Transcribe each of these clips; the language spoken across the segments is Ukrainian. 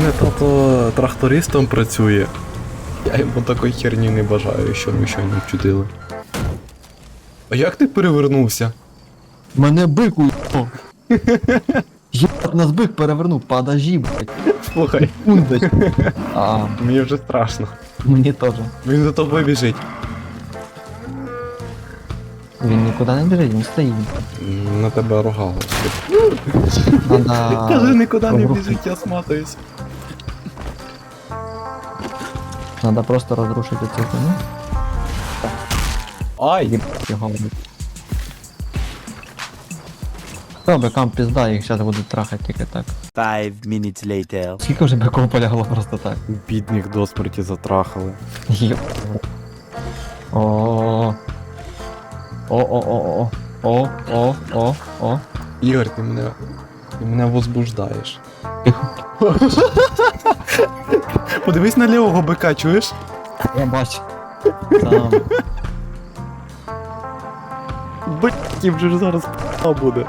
мене тато трактористом працює. Я йому такої херні не бажаю, що ми щойно вчудили. А як ти перевернувся? Мене бик уїбав. Єбать, нас бик перевернув, подожди, блядь. Слухай. А, мені вже страшно. мені теж. Він за тобою біжить. Він нікуди не біжить, він стоїть. На тебе рогало. Надо... Каже, нікуди не біжить, я сматаюсь. Надо просто розрушити цю хуйню. Ай! Його. Хто бикам пізда, їх зараз будуть трахати тільки так. Five minutes later. Скільки вже биков полягло просто так? Бідних до смерті затрахали. Єб. О. О-о-о-о. О, о, о, о. Ігор, ти мене. Ти мене возбуждаєш. Подивись на лівого бика, чуєш? Я бачу. Там. Блять, вже ж зараз п***а буде.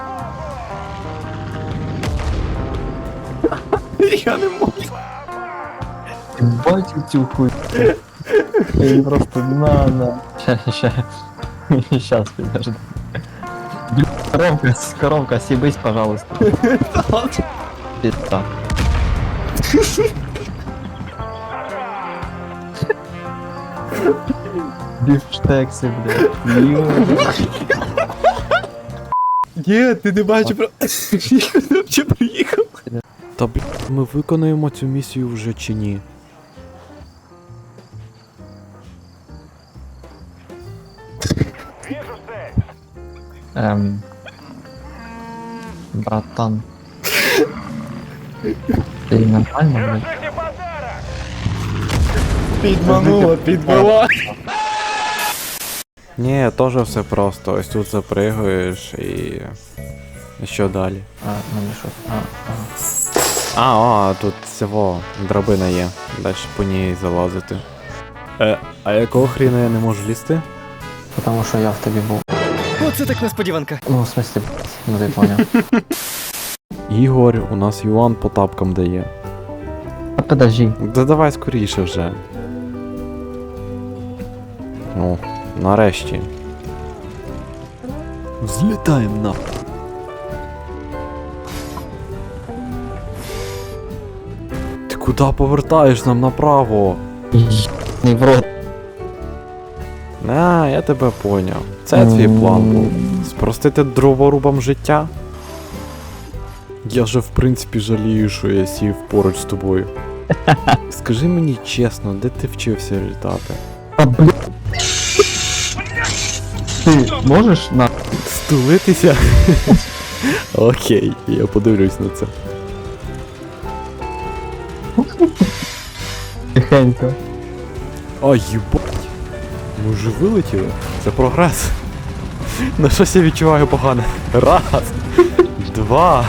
Я не можу. Бачу цю хуй. Я її просто на на. Ща, ща. Щас, подожди. Коровка, коровка, съебись, пожалуйста. Пизда. Бифштекси, блядь. Ні, ти не бачиш про. Ти приїхав. Та блядь, ми виконуємо цю місію вже чи ні? Эм. Братан. Ты нормально, блядь? Підманула, підбила. Ні, теж все просто. Ось тут запригуєш і. І що далі? А, ну не що. А, а. А, а, тут цього драбина є. Далі по ній залазити. Е, а якого хріна я не можу лізти? Потому що я в тобі був. Оце так несподіванка. Ну, в смысле, блядь, ну ти понял. Ігор, у нас Юан по тапкам дає. А подожди. Да давай скоріше вже. Ну, нарешті. Взлітаємо на. Ти куди повертаєш нам направо? Не в рот. А, я тебе поняв. Це твій план був. Спростити дроворубам життя? Я же в принципі жалію, що я сів поруч з тобою. Скажи мені чесно, де ти вчився літати? А, блядь. Ти можеш на... Стулитися? Окей, я подивлюсь на це. Тихенько. А, їбать. Ми вже вилетіли? Це прогрес. На щось я відчуваю погане. Раз, два,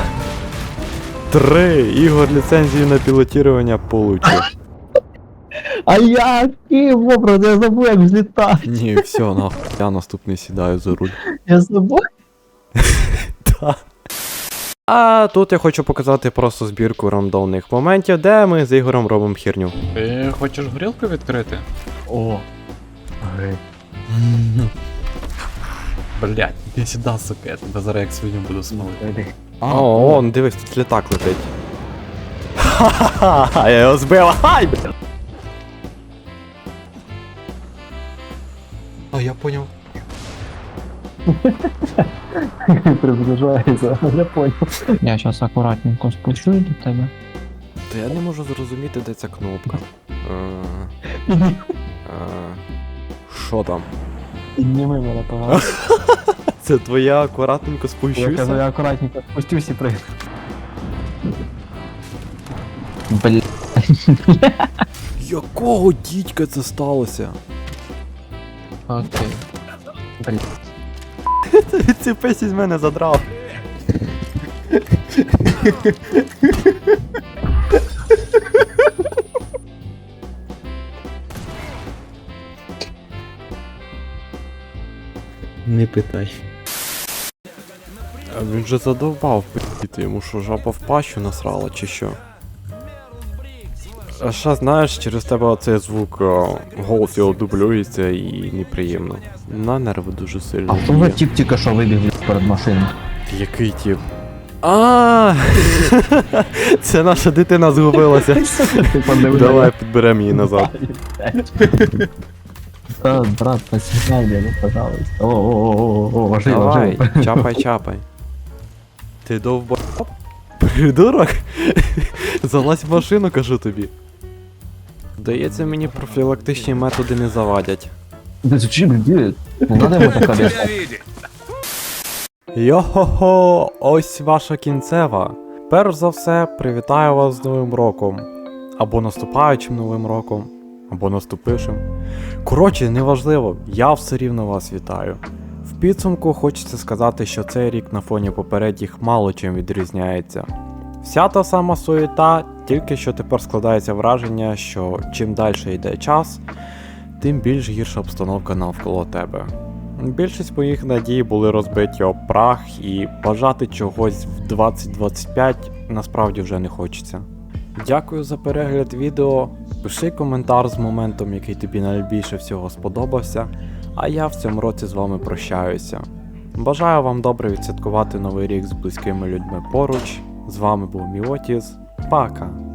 три. Ігор ліцензію на пілотірування получив. А я ким образ, я забув як взлітати. Ні, все, нахуй. Я наступний сідаю за руль. Я забув. Та. А тут я хочу показати просто збірку рандомних моментів, де ми з Ігорем робимо херню. Ти хочеш горілку відкрити? О. Блять, іди сюди, сука, я тебе зараз як свиню буду смолити. А, О, он, дивись, тут літак летить. Ха-ха-ха, я його збила. Ай, бля. А, я понял. Приближається, я понял. Я зараз акуратненько спущу до тебе. Та я не можу зрозуміти, де ця кнопка. Е, е, Що там? Підніми мене, пожалуйста. Це твоя акуратненько Я кажу, спущуся? я акуратненько спустюсь і прийду. Бля. Якого дідька це сталося? Окей. Бля. Ці песі з мене задрав. питай. А він же задовбав пити, йому що жаба в пащу насрала чи що? А ще знаєш, через тебе оцей звук о, голос його дублюється і неприємно. На нерви дуже сильно. А хто за тіп тільки що вибіг перед машиною? Який тип? А, це наша дитина згубилася. Давай підберемо її назад. Та, брат, посігнай, ну, пожалуйста. О, о, о, о, о, живо, Давай, чапай, чапай. Ти довбо. Придурок? Залазь в машину, кажу тобі. Здається, мені профілактичні методи не завадять. Да зачем, где? Не надо ему так объяснять. Йо-хо-хо, ось ваша кінцева. Перш за все, привітаю вас з Новим роком. Або наступаючим Новим роком, або наступившим. Коротше, неважливо, я все рівно вас вітаю. В підсумку хочеться сказати, що цей рік на фоні попередніх мало чим відрізняється. Вся та сама суєта, тільки що тепер складається враження, що чим далі йде час, тим більш гірша обстановка навколо тебе. Більшість моїх надій були розбиті об прах, і бажати чогось в 2025 насправді вже не хочеться. Дякую за перегляд відео. Пиши коментар з моментом, який тобі найбільше всього сподобався. А я в цьому році з вами прощаюся. Бажаю вам добре відсвяткувати новий рік з близькими людьми поруч. З вами був Міотіс. Пока!